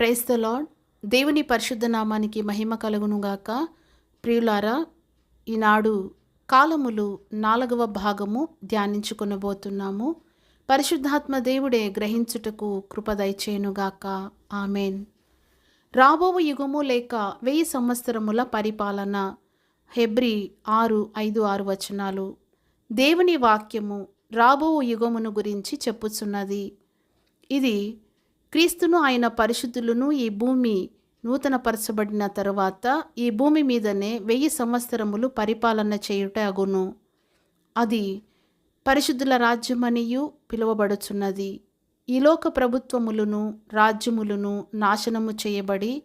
Price the lord దేవుని పరిశుద్ధ నామానికి మహిమ కలుగునుగాక. ప్రియులారా ఈనాడు కాలములు నాలుగవ భాగము ధ్యానించుకొనబోతున్నాము. పరిశుద్ధాత్మ దేవుడే గ్రహించుటకు కృపదయచేయునుగాక ఆమెన్. రాబోవు యుగము లేక వెయ్యి సంవత్సరముల పరిపాలన. హెబ్రి ఆరు ఐదు ఆరు వచనాలు. దేవుని వాక్యము రాబో యుగమును గురించి చెప్పుచున్నది. ఇది క్రీస్తును ఆయన పరిశుద్ధులను ఈ భూమి నూతనపరచబడిన తరువాత ఈ భూమి మీదనే వెయ్యి సంవత్సరములు పరిపాలన చేయుట అగును. అది పరిశుద్ధుల రాజ్యమనియు పిలువబడుచున్నది. ఈ లోక ప్రభుత్వములను రాజ్యములను నాశనము చేయబడి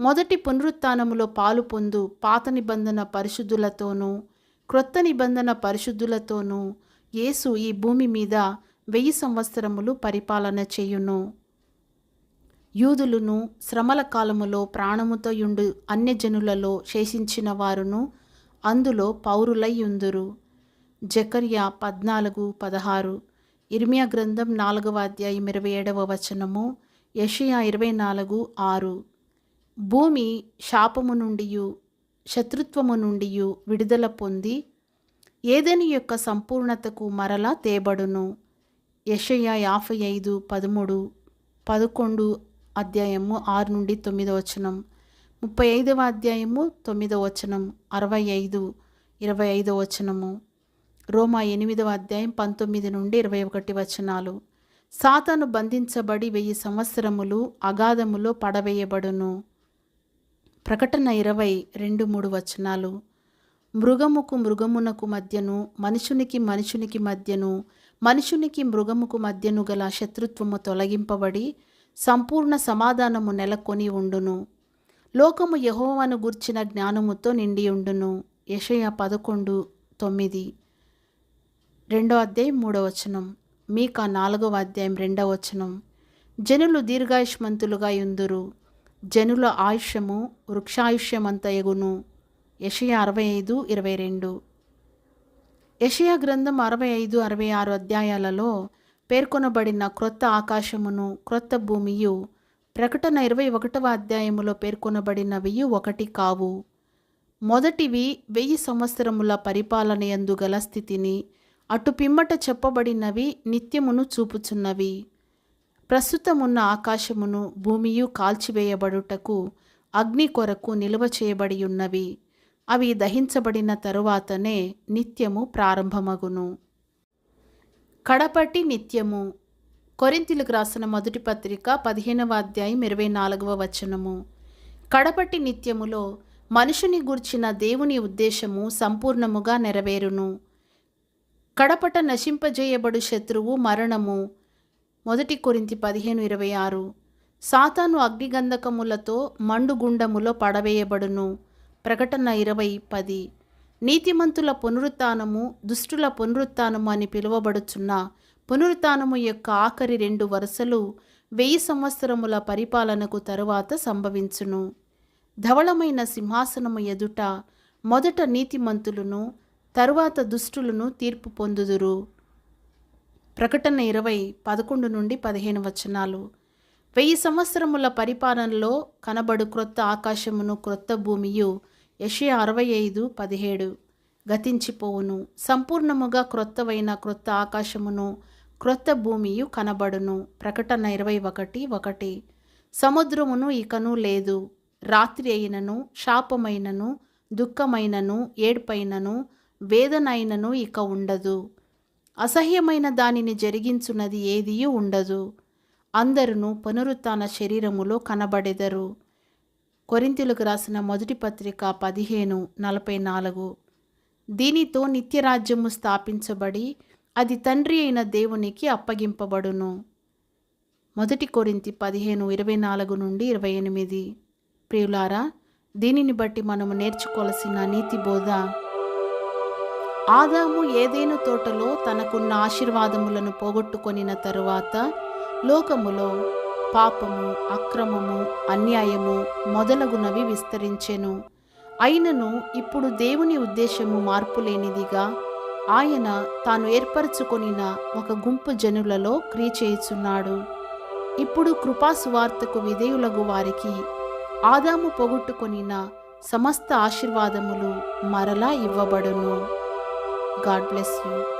మొదటి పునరుత్నములో పాలు పొందు పాత నిబంధన పరిశుద్ధులతోనూ క్రొత్త నిబంధన పరిశుద్ధులతోనూ యేసు ఈ భూమి మీద వెయ్యి సంవత్సరములు పరిపాలన చేయును. యూదులను శ్రమల కాలములో ప్రాణముతో యుండు అన్యజనులలో శేషించిన వారును అందులో పౌరులయ్యుందురు జకర్య పద్నాలుగు పదహారు. ఇర్మియా గ్రంథం నాలుగవ అధ్యాయం ఇరవై ఏడవ వచనము యషయా ఇరవై నాలుగు ఆరు. భూమి శాపము నుండి శత్రుత్వము నుండి విడుదల పొంది ఏదైనా యొక్క సంపూర్ణతకు మరలా తేబడును? యషయా యాభై ఐదు పదమూడు పదకొండు అధ్యాయము ఆరు నుండి తొమ్మిదో వచనం. ముప్పై ఐదవ అధ్యాయము తొమ్మిదో వచనం అరవై ఐదు ఇరవై ఐదో వచనము. రోమా ఎనిమిదవ అధ్యాయం పంతొమ్మిది నుండి ఇరవై ఒకటి వచనాలు. సాతాను బంధించబడి వెయ్యి సంవత్సరములు అగాధములో పడవేయబడును. ప్రకటన ఇరవై రెండు మూడు వచనాలు. మృగముకు మృగమునకు మధ్యను మనుషునికి మనుషునికి మధ్యను మనుషునికి మృగముకు మధ్యను గల శత్రుత్వము తొలగింపబడి సంపూర్ణ సమాధానము నెలకొని ఉండును. లోకము యహోవను గుర్చిన జ్ఞానముతో నిండి ఉండును. యషయ పదకొండు తొమ్మిది. రెండో అధ్యాయం మూడవ వచనం. మీక నాలుగవ అధ్యాయం రెండవ వచనం. జనులు దీర్ఘాయుష్మంతులుగా యుందురు. జనుల ఆయుష్యము వృక్షాయుష్యమంత ఎగును. యషయ అరవై ఐదు ఇరవై రెండు. యషయ గ్రంథం అరవై ఐదు అరవై ఆరు అధ్యాయాలలో పేర్కొనబడిన క్రొత్త ఆకాశమును క్రొత్త భూమియు ప్రకటన ఇరవై ఒకటవ అధ్యాయములో పేర్కొనబడినవి ఒకటి కావు. మొదటివి వెయ్యి సంవత్సరముల పరిపాలన ఎందుగల స్థితిని అటు పిమ్మట చెప్పబడినవి నిత్యమును చూపుచున్నవి. ప్రస్తుతమున్న ఆకాశమును భూమియు కాల్చివేయబడుటకు అగ్ని కొరకు నిల్వ చేయబడి ఉన్నవి అవి దహించబడిన తరువాతనే నిత్యము ప్రారంభమగును. కడపటి నిత్యము. కొరింతిలకు రాసిన మొదటి పత్రిక పదిహేనవ అధ్యాయం ఇరవై నాలుగవ వచనము. కడపటి నిత్యములో మనుషుని గూర్చిన దేవుని ఉద్దేశము సంపూర్ణముగా నెరవేరును. కడపట నశింపజేయబడు శత్రువు మరణము. మొదటి కొరింతి పదిహేను ఇరవై ఆరు. సాతాను అగ్నిగంధకములతో మండుగుండములో పడవేయబడును. ప్రకటన ఇరవై పది. నీతిమంతుల పునరుత్నము దుష్టుల పునరుత్నము అని పిలువబడుచున్న పునరుత్నము యొక్క ఆఖరి రెండు వరుసలు వెయ్యి సంవత్సరముల పరిపాలనకు తరువాత సంభవించును. ధవళమైన సింహాసనము ఎదుట మొదట నీతిమంతులను తరువాత దుష్టులను తీర్పు పొందుదురు. ప్రకటన ఇరవై పదకొండు నుండి పదిహేను వచనాలు. వెయ్యి సంవత్సరముల పరిపాలనలో కనబడు క్రొత్త ఆకాశమును క్రొత్త భూమియు యషి అరవై ఐదు పదిహేడు. గతించిపోవును. సంపూర్ణముగా క్రొత్తవైన క్రొత్త ఆకాశమును క్రొత్త భూమియు కనబడును. ప్రకటన ఇరవై ఒకటి ఒకటి. సముద్రమును ఇకను లేదు. రాత్రి అయినను శాపమైనను దుఃఖమైనను ఏడ్పైనను వేదనైనను ఇక ఉండదు. అసహ్యమైన దానిని జరిగించున్నది ఏదియూ ఉండదు. అందరును పునరుత్న శరీరములో కనబడెదరు. కొరింతలకు రాసిన మొదటి పత్రిక పదిహేను నలభై నాలుగు. దీనితో నిత్యరాజ్యము స్థాపించబడి అది తండ్రి అయిన దేవునికి అప్పగింపబడును. మొదటి కొరింతి పదిహేను ఇరవై నాలుగు నుండి ఇరవై ఎనిమిది. ప్రియులారా దీనిని బట్టి మనము నేర్చుకోవలసిన నీతి బోధ. ఆదాము ఏదైనా తోటలో తనకున్న ఆశీర్వాదములను పోగొట్టుకొనిన తరువాత లోకములో పాపము అక్రమము అన్యాయము మొదలగునవి విస్తరించెను. అయినను ఇప్పుడు దేవుని ఉద్దేశము మార్పులేనిదిగా ఆయన తాను ఏర్పరచుకొనిన ఒక గుంపు జనులలో క్రియ చేయుచున్నాడు ఇప్పుడు కృపాసువార్తకు విధేయులగు వారికి ఆదాము పోగొట్టుకొనిన సమస్త ఆశీర్వాదములు మరలా ఇవ్వబడును. God bless you.